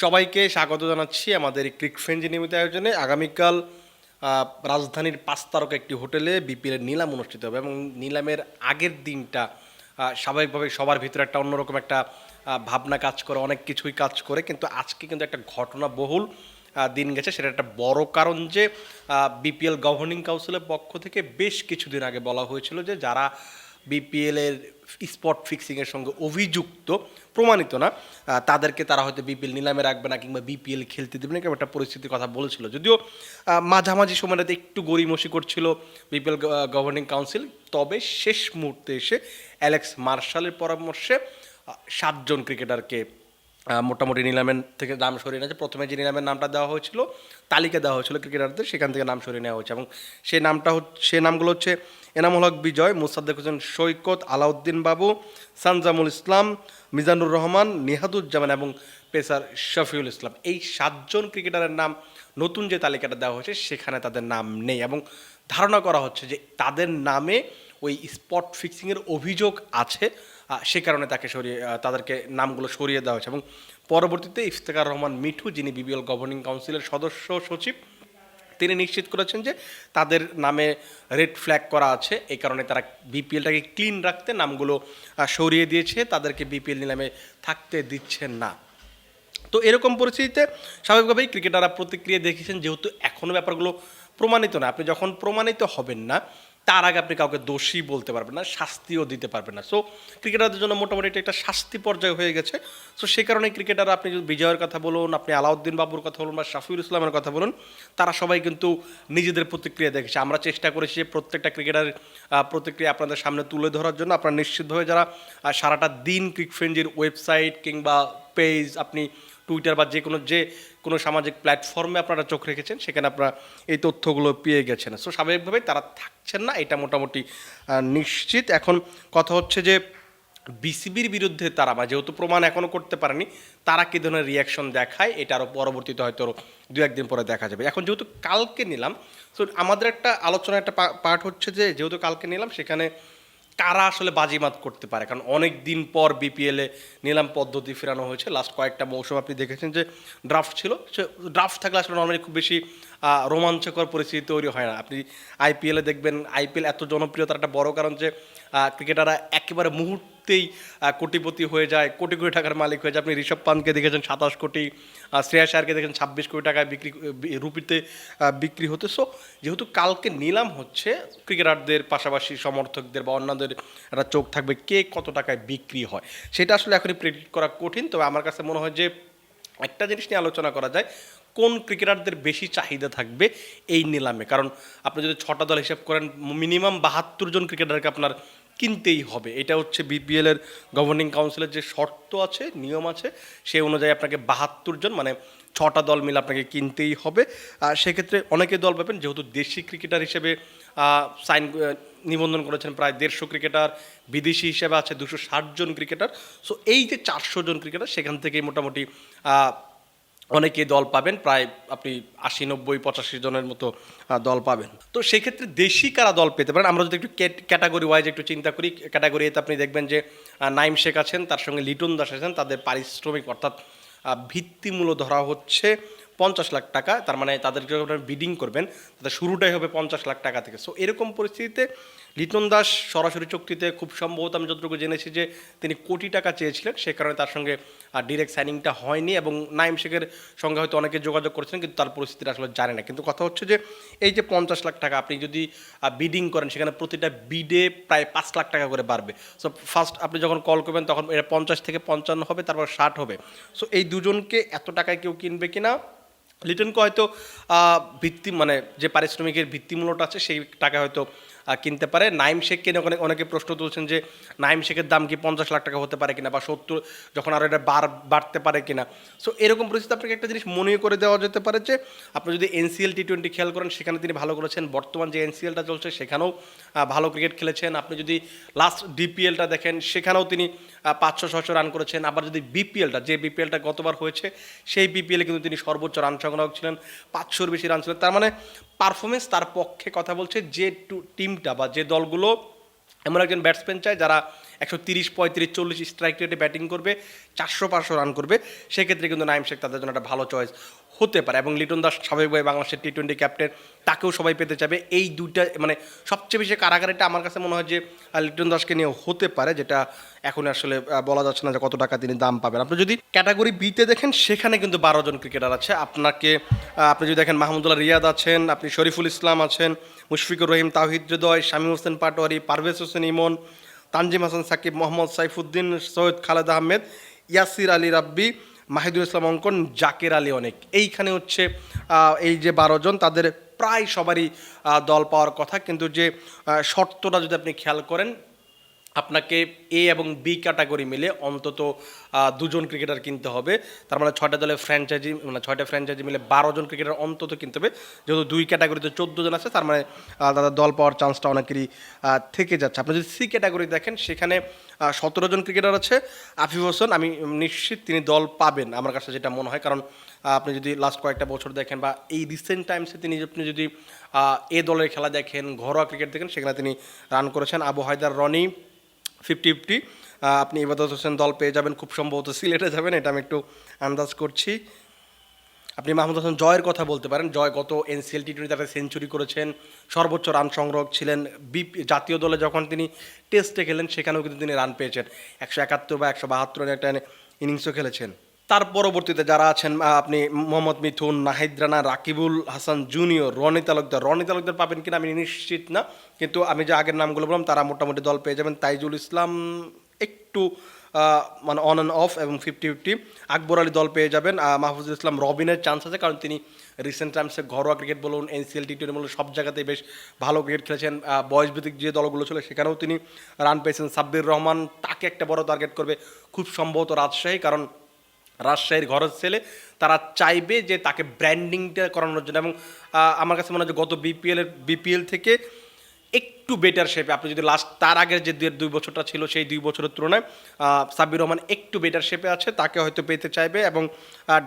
সবাইকে স্বাগত জানাচ্ছি আমাদের ক্রিক ফ্রেঞ্জি নিয়মিত আয়োজনে। আগামীকাল রাজধানীর পাঁচ তারকা একটি হোটেলে বিপিএলের নিলাম অনুষ্ঠিত হবে এবং নিলামের আগের দিনটা স্বাভাবিকভাবে সবার ভিতরে একটা অন্যরকম একটা ভাবনা কাজ করে, অনেক কিছুই কাজ করে। কিন্তু আজকে কিন্তু একটা ঘটনা বহুল দিন গেছে। সেটা একটা বড় কারণ যে বিপিএল গভর্নিং কাউন্সিলের পক্ষ থেকে বেশ কিছুদিন আগে বলা হয়েছিল যে, যারা বিপিএল এর স্পট ফিক্সিং এর সঙ্গে অভিযুক্ত, প্রমাণিত না তাদেরকে তারা হয়তো বিপিএল নিলামে রাখবে না কিংবা বিপিএল খেলতে দেবে না কিংবা একটা পরিস্থিতির কথা বলেছিল। যদিও মাঝামাঝি সময়টাতে একটু গড়িমসি করছিল বিপিএল গভর্নিং কাউন্সিল তবে শেষ মুহূর্তে এসে অ্যালেক্স মার্শালের পরামর্শে সাতজন ক্রিকেটারকে মোটামুটি নিলামের থেকে নাম সরিয়ে নিয়েছে। প্রথমে যে নিলামের নামটা দেওয়া হয়েছিল, তালিকা দেওয়া হয়েছিল ক্রিকেটারদের সেখান থেকে নাম সরিয়ে নেওয়া হয়েছে এবং সেই নামটা হচ্ছে সেই নামগুলো হচ্ছে এনামুল হক বিজয়, মুসাদ্দেক হোসেন সৈকত, আলাউদ্দিন বাবু, সানজামুল ইসলাম, মিজানুর রহমান, নিহাদুজ্জামান এবং পেসার শফিউল ইসলাম। এই সাতজন ক্রিকেটারের নাম নতুন যে তালিকাটা দেওয়া হয়েছে, সেখানে তাদের নাম নেই এবং ধারণা করা হচ্ছে যে তাদের নামে ওই স্পট ফিক্সিংয়ের অভিযোগ আছে সে কারণে তাকে সরিয়ে তাদেরকে নামগুলো সরিয়ে দেওয়া হয়েছে এবং পরবর্তীতে ইফতেখার রহমান মিঠু, যিনি বিবিএল গভর্নিং কাউন্সিলের সদস্য সচিব তিনি নিশ্চিত করেছেন যে তাদের নামে রেড ফ্ল্যাগ করা আছে। এই কারণে তারা বিপিএলটাকে ক্লিন রাখতে নামগুলো সরিয়ে দিয়েছে। তাদেরকে বিপিএল নিলামে থাকতে দিচ্ছেন না। তো এরকম পরিস্থিতিতে স্বাভাবিকভাবেই ক্রিকেটাররা প্রতিক্রিয়া দেখিয়েছেন, যেহেতু এখনও ব্যাপারগুলো প্রমাণিত না। আপনি যখন প্রমাণিত হবেন না তার আগে আপনি কাউকে দোষী বলতে পারবেন না, শাস্তিও দিতে পারবেন না। সো ক্রিকেটারদের জন্য মোটামুটি এটা একটা শাস্তি পর্যায়ে হয়ে গেছে। সো সেই কারণে ক্রিকেটার আপনি যদি বিজয়ের কথা বলুন, আপনি আলাউদ্দিন বাবুর কথা বলুন বা শাফিউল ইসলামের কথা বলুন, তারা সবাই কিন্তু নিজেদের প্রতিক্রিয়া দেখেছে। আমরা চেষ্টা করেছি যে প্রত্যেকটা ক্রিকেটারের প্রতিক্রিয়া আপনাদের সামনে তুলে ধরার জন্য। আপনারা নিশ্চিতভাবে যারা সারাটা দিন ক্রিক ফ্রেঞ্জির ওয়েবসাইট কিংবা পেজ, আপনি টুইটার বা যে কোনো যে কোনো সামাজিক প্ল্যাটফর্মে আপনারা চোখ রেখেছেন, সেখানে আপনারা এই তথ্যগুলো পেয়ে গেছেন। সো স্বাভাবিকভাবেই তারা থাকছেন না, এটা মোটামুটি নিশ্চিত। এখন কথা হচ্ছে যে, বিসিবির বিরুদ্ধে তারা, বা যেহেতু প্রমাণ এখনও করতে পারেনি, তারা কী ধরনের রিয়াকশন দেখায়, এটা আরও পরবর্তীতে হয়তো দু একদিন পরে দেখা যাবে। এখন যেহেতু কালকে নিলাম তো আমাদের একটা আলোচনা একটা পার্ট হচ্ছে যে, যেহেতু কালকে নিলাম, সেখানে কারা আসলে বাজিমাত করতে পারে? কারণ অনেক দিন পর বিপিএলে নিলাম পদ্ধতি ফেরানো হয়েছে। লাস্ট কয়েকটা মৌসুম আপনি দেখেছেন যে ড্রাফট ছিল। সে ড্রাফট থাকলে আসলে নর্মালি খুব বেশি রোমাঞ্চকর পরিস্থিতি তৈরি হয় না। আপনি আইপিএলে দেখবেন আইপিএল এত জনপ্রিয়তার একটা বড় কারণ যে ক্রিকেটাররা একেবারে মুহূর্তেই কোটিপতি হয়ে যায়, কোটি কোটি টাকার মালিক হয়ে যায়। আপনি ঋষভ পানকে দেখেছেন, সাতাশ কোটি শ্রেয়া শায়ারকে দেখেছেন, ছাব্বিশ কোটি টাকায় বিক্রি রুপিতে বিক্রি হতে। সো যেহেতু কালকে নিলাম হচ্ছে, ক্রিকেটারদের পাশাপাশি সমর্থকদের বা অন্যদের একটা চোখ থাকবে কে কত টাকায় বিক্রি হয়। সেটা আসলে এখনই প্রেডিক্ট করা কঠিন। তবে আমার কাছে মনে হয় যে, একটা জিনিস নিয়ে আলোচনা করা যায়, কোন ক্রিকেটারদের বেশি চাহিদা থাকবে এই নিলামে? কারণ আপনি যদি ছটা দল হিসাব করেন, মিনিমাম বাহাত্তর জন ক্রিকেটারকে আপনার কিনতেই হবে। এটা হচ্ছে বিপিএল এর গভর্নিং কাউন্সিলের যে শর্ত আছে, নিয়ম আছে, সেই অনুযায়ী আপনাকে বাহাত্তর জন মানে ছটা দল মিলে আপনাকে কিনতেই হবে। আর সেক্ষেত্রে অনেকে দল পাবেন, যেহেতু দেশি ক্রিকেটার হিসেবে সাইন নিবন্ধন করেছেন প্রায় দেড়শো ক্রিকেটার বিদেশি হিসেবে আছে দুশো ষাট জন ক্রিকেটার সো এই যে চারশো জন ক্রিকেটার সেখান থেকেই মোটামুটি অনেকে দল পাবেন, প্রায় আপনি আশি, নব্বই, পঁচাশি জনের মতো দল পাবেন। তো সেক্ষেত্রে দেশি কারা দল পেতে পারেন? আমরা যদি একটু ক্যাটাগরি ওয়াইজ একটু চিন্তা করি ক্যাটাগরি এতে আপনি দেখবেন যে নাইম শেখ আছেন, তার সঙ্গে লিটন দাস আছেন, তাদের পারিশ্রমিক অর্থাৎ ভিত্তিমূল্য ধরা হচ্ছে পঞ্চাশ লাখ টাকা, তার মানে তাদেরকে বিডিং করবেন, তাদের শুরুটাই হবে পঞ্চাশ লাখ টাকা থেকে। সো এরকম পরিস্থিতিতে লিটন দাস সরাসরি চুক্তিতে খুব সম্ভবত আমি যতটুকু জেনেছি যে তিনি কোটি টাকা চেয়েছিলেন, সে কারণে তার সঙ্গে আর ডিরেক্ট সাইনিংটা হয়নি এবং নাইম শেখের সঙ্গে হয়তো অনেকে যোগাযোগ করেছেন কিন্তু তার পরিস্থিতিটা আসলে জানে না। কিন্তু কথা হচ্ছে যে এই যে পঞ্চাশ লাখ টাকা আপনি যদি বিডিং করেন, সেখানে প্রতিটা বিডে প্রায় পাঁচ লাখ টাকা করে বাড়বে। সো ফার্স্ট আপনি যখন কল করবেন, তখন এটা পঞ্চাশ থেকে পঞ্চান্ন হবে, তারপর ষাট হবে। সো এই দুজনকে এত টাকায় কেউ কিনবে কিনা? লিটনকে হয়তো ভিত্তি মানে যে পারিশ্রমিকের ভিত্তিমূল্যটা আছে, সেই টাকা হয়তো কিনতে পারে। নাইম শেখকে নিয়ে ওখানে অনেকে প্রশ্ন তুলছেন যে নাইম শেখের দাম কি পঞ্চাশ লাখ টাকা হতে পারে কিনা বা সত্তর যখন আরও এটা বার বাড়তে পারে কিনা। সো এরকম পরিস্থিতি আপনাকে একটা জিনিস মনে করে দেওয়া যেতে পারে যে, আপনি যদি এনসিএল টি টোয়েন্টি খেয়াল করেন, সেখানে তিনি ভালো করেছেন। বর্তমান যে এনসিএলটা চলছে, সেখানেও ভালো ক্রিকেট খেলেছেন। আপনি যদি লাস্ট ডিপিএলটা দেখেন, সেখানেও তিনি পাঁচশো ছশো রান করেছেন। আবার যদি বিপিএলটা যে বিপিএলটা গতবার হয়েছে, সেই বিপিএলে কিন্তু তিনি সর্বোচ্চ রান সংগ্রাহক ছিলেন। পাঁচশোর বেশি রান ছিলেন। তার মানে পারফরমেন্স তার পক্ষে কথা বলছে যে টু- টিমটা বা যে দলগুলো, এমন একজন ব্যাটসম্যান চায় যারা একশো তিরিশ, পঁয়ত্রিশ, চল্লিশ স্ট্রাইক রেটে ব্যাটিং করবে, চারশো, পাঁচশো রান করবে, সেক্ষেত্রে কিন্তু নাইম শেখ তাদের জন্য একটা ভালো চয়েস হতে পারে এবং লিটন দাস স্বাভাবিকভাবে বাংলাদেশের টি টোয়েন্টি ক্যাপ্টেন তাকেও সবাই পেতে চাবে। এই দুইটা মানে সবচেয়ে বেশি কারাগারিটা আমার কাছে মনে হয় যে লিটন দাসকে নিয়ে হতে পারে, যেটা এখন আসলে বলা যাচ্ছে না যে কত টাকা তিনি দাম পাবেন। আপনি যদি ক্যাটাগরি বিতে দেখেন, সেখানে কিন্তু বারো জন ক্রিকেটার আছে। আপনাকে আপনি যদি দেখেন মাহমুদুল্লাহ রিয়াদ আছেন, আপনি শরীফুল ইসলাম আছেন, মুশফিকুর রহিম তাহিদ হৃদয়, শামীম হোসেন পাটোয়ারি, পারভেজ হোসেন ইমন, তানজিম হাসান সাকিব, মোহাম্মদ সাইফুদ্দিন, সৈয়দ খালেদ আহমেদ, ইয়াসির আলী রাব্বি মাহিদুল ইসলাম অঙ্কন, জাকের আলী অনেক। এইখানে হচ্ছে এই যে বারো জন, তাদের প্রায় সবারই দল পাওয়ার কথা। কিন্তু যে শর্তটা যদি আপনি খেয়াল করেন আপনাকে এ এবং বি ক্যাটাগরি মিলে অন্তত দুজন ক্রিকেটার কিনতে হবে। তার মানে ছয়টা দলের ফ্র্যাঞ্চাইজি মানে ছয়টা ফ্র্যাঞ্চাইজি মিলে বারো জন ক্রিকেটার অন্তত কিনতে হবে। যেহেতু দুই ক্যাটাগরিতে চোদ্দ জন আছে, তার মানে তাদের দল পাওয়ার চান্সটা অনেকেরই থেকে যাচ্ছে। আপনি যদি সি ক্যাটাগরি দেখেন, সেখানে সতেরো জন ক্রিকেটার আছে। আফিফ হোসেন, আমি নিশ্চিত তিনি দল পাবেন, আমার কাছে যেটা মনে হয়। কারণ আপনি যদি লাস্ট কয়েকটা বছর দেখেন বা এই রিসেন্ট টাইমসে তিনি আপনি যদি এ দলের খেলা দেখেন, ঘরোয়া ক্রিকেট দেখেন, সেখানে তিনি রান করেছেন। Abu Haider, Rony fifty fifty. আপনি ইবাদত হোসেন দল পেয়ে যাবেন, খুব সম্ভবত সিলেটে যাবেন, এটা আমি একটু আন্দাজ করছি। আপনি মাহমুদ হাসান জয়ের কথা বলতে পারেন। জয় গত এনসিএল টি টোয়েন্টি তাতে সেঞ্চুরি করেছেন, সর্বোচ্চ রান সংগ্রহ ছিলেন। বিপি জাতীয় দলে যখন তিনি টেস্টে খেলেন, সেখানেও কিন্তু তিনি রান পেয়েছেন। একশো একাত্তর বা একশো বাহাত্তর একটা ইনিংসও খেলেছেন। তার পরবর্তীতে যারা আছেন আপনি মোহাম্মদ মিথুন, নাহিদ রানা, রাকিবুল হাসান জুনিয়র, রনি তালুকদার। রনি তালুকদার পাবেন কিনা আমি নিশ্চিত না, কিন্তু আমি যে আগের নামগুলো বললাম, তারা মোটামুটি দল পেয়ে যাবেন। তাইজুল ইসলাম একটু মানে অন অ্যান্ড অফ এবং ফিফটি ফিফটি আকবর আলী দল পেয়ে যাবেন মাহফুজুল ইসলাম রবিনের চান্স আছে, কারণ তিনি রিসেন্ট টাইমসে ঘরোয়া ক্রিকেট বলুন এনসিএল টি টোয়েন্টি বলুন, সব জায়গাতেই বেশ ভালো ক্রিকেট খেলেছেন। বয়স ভিত্তিক যে দলগুলো ছিল, সেখানেও তিনি রান পেয়েছেন। সাব্বির রহমান তাকে একটা বড় টার্গেট করবে, খুব সম্ভবত রাজশাহী, কারণ রাজশাহীর ঘরের ছেলে, তারা চাইবে যে তাকে ব্র্যান্ডিংটা করানোর জন্য এবং আমার কাছে মনে হয় গত বিপিএল এর বিপিএল থেকে একটু বেটার শেপে আপনি যদি লাস্ট তার আগের যে দুই দুই বছরটা ছিল সেই দুই বছরের তুলনায় সাব্বির রহমান একটু বেটার শেপে আছে, তাকে হয়তো পেতে চাইবে এবং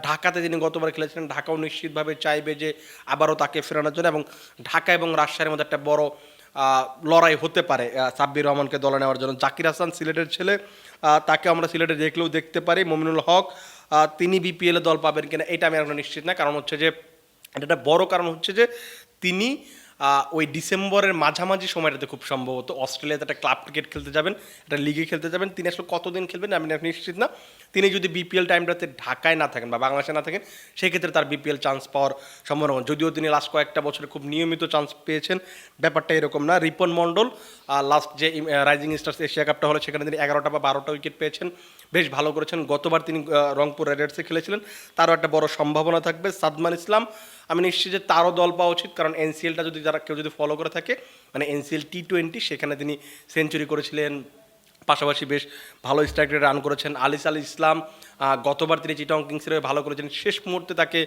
ঢাকাতে যিনি গতবার খেলেছিলেন, ঢাকাও নিশ্চিতভাবে চাইবে যে আবারও তাকে ফেরানোর জন্য এবং ঢাকা এবং রাজশাহীর মধ্যে একটা বড় লড়াই হতে পারে সাব্বির রহমানকে দলে নেওয়ার জন্য। জাকির হাসান সিলেটের ছেলে তাকে আমরা সিলেটে দেখলেও দেখতে পারি, মমিনুল হক তিনি বিপিএলে দল পাবেন কিনা, এটা আমি এখন নিশ্চিত না। কারণ হচ্ছে যে, এটা একটা বড় কারণ হচ্ছে যে, তিনি ওই ডিসেম্বরের মাঝামাঝি সময়টাতে খুব সম্ভবত অস্ট্রেলিয়াতে একটা ক্লাব ক্রিকেট খেলতে যাবেন, একটা লিগে খেলতে যাবেন, তিনি আসলে কতদিন খেলবেন আমি নিশ্চিত না। তিনি যদি বিপিএল টাইমটাতে ঢাকায় না থাকেন বা বাংলাদেশে না থাকেন, সেক্ষেত্রে তার বিপিএল চান্স পাওয়ার সম্ভাবনা। যদিও তিনি লাস্ট কয়েকটা বছরে খুব নিয়মিত চান্স পেয়েছেন, ব্যাপারটা এরকম না। রিপন মণ্ডল লাস্ট যে রাইজিং স্টার্স এশিয়া কাপটা হলো, সেখানে তিনি এগারোটা বা বারোটা উইকেট পেয়েছেন। বেশ ভালো করেছেন। গতবার তিনি রংপুর রাইডার্সে খেলেছিলেন। তারও একটা বড় সম্ভাবনা থাকবে। সাদমান ইসলাম, আমি নিশ্চিত যে তারও দল পাওয়া উচিত, কারণ এনসিএলটা যদি যারা কেউ যদি ফলো করে থাকে মানে এনসিএল টি টোয়েন্টি সেখানে তিনি সেঞ্চুরি করেছিলেন। পাশাপাশি বেশ ভালো স্ট্রাইক রান করেছেন। আলিস আলী ইসলাম গতবার তিনি চিটং কিংসের হয়ে ভালো করেছেন। শেষ মুহূর্তে তাকে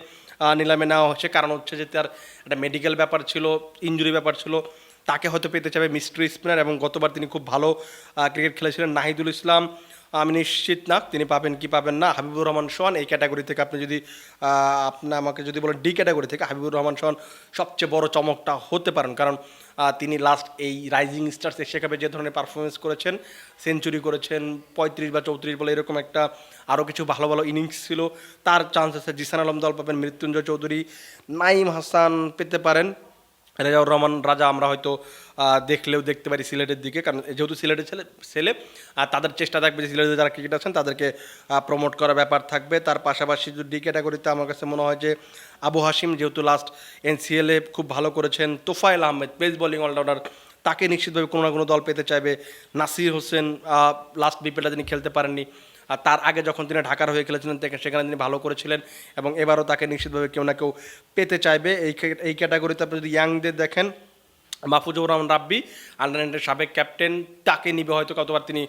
নিলামে নেওয়া হচ্ছে কারণ হচ্ছে যে তার একটা মেডিকেল ব্যাপার ছিল ইঞ্জুরি ব্যাপার ছিল। তাকে হয়তো পেতে চাবে মিস্ট্রি স্পিনার এবং গতবার তিনি খুব ভালো ক্রিকেট খেলেছিলেন নাহিদুল ইসলাম। আমি নিশ্চিত না, তিনি পাবেন কি পাবেন না। হাবিবুর রহমান সোহান এই ক্যাটাগরি থেকে আপনি যদি আপনি আমাকে যদি বলেন ডি ক্যাটাগরি থেকে হাবিবুর রহমান সোহান সবচেয়ে বড় চমকটা হতে পারেন। কারণ তিনি লাস্ট এই রাইজিং স্টার্স এশিয়া কাপে যে ধরনের পারফরমেন্স করেছেন সেঞ্চুরি করেছেন, পঁয়ত্রিশ বা চৌত্রিশ বলে এরকম একটা আরও কিছু ভালো ভালো ইনিংস ছিল, তার চান্স আছে জিসান আলম দল পাবেন, মৃত্যুঞ্জয় চৌধুরী নাইম হাসান পেতে পারেন। রেজাউর রহমান রাজা আমরা হয়তো দেখলেও দেখতে পারি সিলেটের দিকে, কারণ যেহেতু সিলেটের ছেলে ছেলে, আর তাদের চেষ্টা থাকবে যে সিলেটে যারা ক্রিকেট আছেন, তাদেরকে প্রমোট করার ব্যাপার থাকবে। তার পাশাপাশি যদি ডি ক্যাটাগরিতে আমার কাছে মনে হয় যে আবু হাসিম যেহেতু লাস্ট এনসিএলে খুব ভালো করেছেন, Tofael Ahmed pace bowling allrounder তাকে নিশ্চিতভাবে কোনো না কোনো দল পেতে চাইবে। নাসির হোসেন লাস্ট বিপিএলটা তিনি খেলতে পারেননি। আর তার আগে যখন তিনি ঢাকার হয়ে খেলেছিলেন সেখানে তিনি ভালো করেছিলেন এবং এবারও তাকে নিশ্চিতভাবে কেউ না কেউ পেতে চাইবে। এই এই ক্যাটাগরিতে আপনি যদি ইয়াংদের দেখেন, মাহফুজুর রহমান রাব্বি আন্ডার সাবেক ক্যাপ্টেন, তাকে নিবে হয়তো কতবার তিনি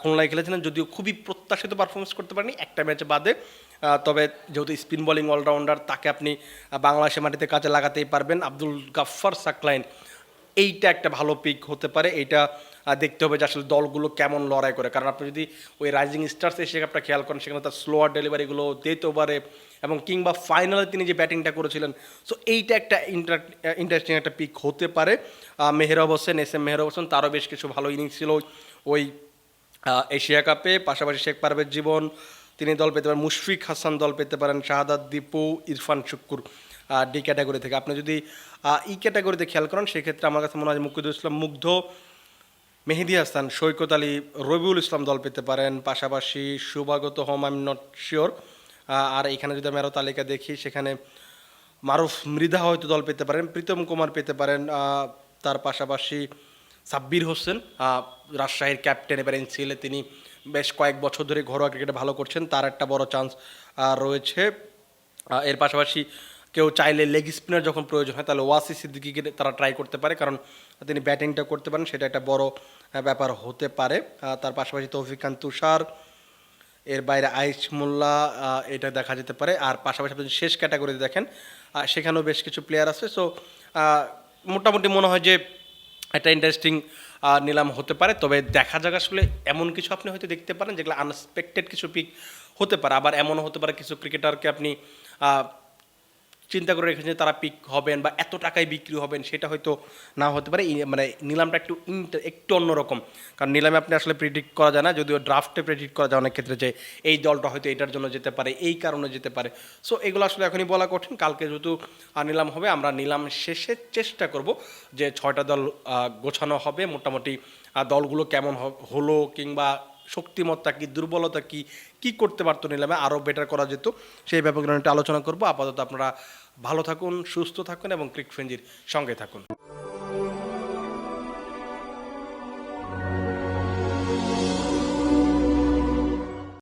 খুলনায় খেলেছিলেন। যদিও খুবই প্রত্যাশিত পারফরমেন্স করতে পারেনি একটা ম্যাচে বাদে। তবে যেহেতু স্পিন বোলিং অলরাউন্ডার তাকে আপনি বাংলাদেশের মাটিতে কাজে লাগাতেই পারবেন। আব্দুল গাফফার সাকলাইন, এইটা একটা ভালো পিক হতে পারে। এইটা দেখতে হবে যে আসলে দলগুলো কেমন লড়াই করে। কারণ আপনি যদি ওই রাইজিং স্টার্স এসে আপনার খেয়াল করেন, সেখানে তার স্লোয়ার ডেলিভারিগুলো দিতেও পারে এবং কিংবা ফাইনালে তিনি যে ব্যাটিংটা করেছিলেন সো এইটা একটা ইন্টারেস্টিং একটা পিক হতে পারে। মেহরাব হোসেন এস এম মেহরাব হোসেন, তারও বেশ কিছু ভালো ইনিংস ছিল ওই এশিয়া কাপে পাশাপাশি শেখ পারভেজ জীবন, তিনি দল পেতে পারেন, মুশফিক হাসান দল পেতে পারেন, শাহাদাত দীপু, ইরফান শুক্কুর ডি ক্যাটাগরি থেকে। আপনি যদি ই ক্যাটাগরিতে খেয়াল করেন, সেক্ষেত্রে আমার কাছে মনে হয় মুকিদুল ইসলাম মুগ্ধ। মেহেদি হাসান, সৈকত আলী, রবিউল ইসলাম দল পেতে পারেন, পাশাপাশি Shubhagata Hom I am not sure আর এখানে যদি আমি আরও তালিকা দেখি, সেখানে মারুফ মৃধা হয়তো দল পেতে পারেন, প্রীতম কুমার পেতে পারেন তার পাশাপাশি সাব্বির হোসেন রাজশাহীর ক্যাপ্টেন। এবার এনসিএলে তিনি বেশ কয়েক বছর ধরে ঘরোয়া ক্রিকেটে ভালো করছেন, তার একটা বড় চান্স রয়েছে। এর পাশাপাশি কেউ চাইলে লেগ স্পিনার যখন প্রয়োজন হয়, তাহলে ওয়াসি সিদ্দিকিকে তারা ট্রাই করতে পারে, কারণ তিনি ব্যাটিংটা করতে পারেন, সেটা একটা বড় ব্যাপার হতে পারে। তার পাশাপাশি তৌফিক খান তুষার, এর বাইরে আইস মোল্লা এটা দেখা যেতে পারে। আর পাশাপাশি আপনি শেষ ক্যাটাগরিতে দেখেন সেখানেও বেশ কিছু প্লেয়ার আছে। সো মোটামুটি মনে হয় যে একটা ইন্টারেস্টিং নিলাম হতে পারে। তবে দেখা যাক আসলে এমন কিছু আপনি হয়তো দেখতে পারেন যেগুলো আনএক্সপেক্টেড কিছু পিক হতে পারে। আবার এমনও হতে পারে কিছু ক্রিকেটারকে আপনি চিন্তা করে রেখেছেন তারা পিক হবেন বা এত টাকায় বিক্রি হবেন, সেটা হয়তো না হতে পারে। মানে নিলামটা একটু একটু অন্যরকম। কারণ নিলামে আপনি আসলে প্রেডিক্ট করা যায় না, যদিও ড্রাফটে প্রেডিক্ট করা যায় অনেক ক্ষেত্রে যে এই দলটা হয়তো এটার জন্য যেতে পারে, এই কারণে যেতে পারে। সো এগুলো আসলে এখনই বলা কঠিন। কালকে যেহেতু নিলাম হবে, আমরা নিলাম শেষে চেষ্টা করব যে ছয়টা দল গোছানো হবে। মোটামুটি দলগুলো কেমন হলো কিংবা শক্তিমত্তা কি, দুর্বলতা কি কি করতে পারতো নিলামে, আরও বেটার করা যেত। সেই ব্যাপারগুলো নিয়ে একটু আলোচনা করব। আপাতত আপনারা ভালো থাকুন সুস্থ থাকুন এবং ক্রিক ফ্রেঞ্জির সঙ্গে থাকুন।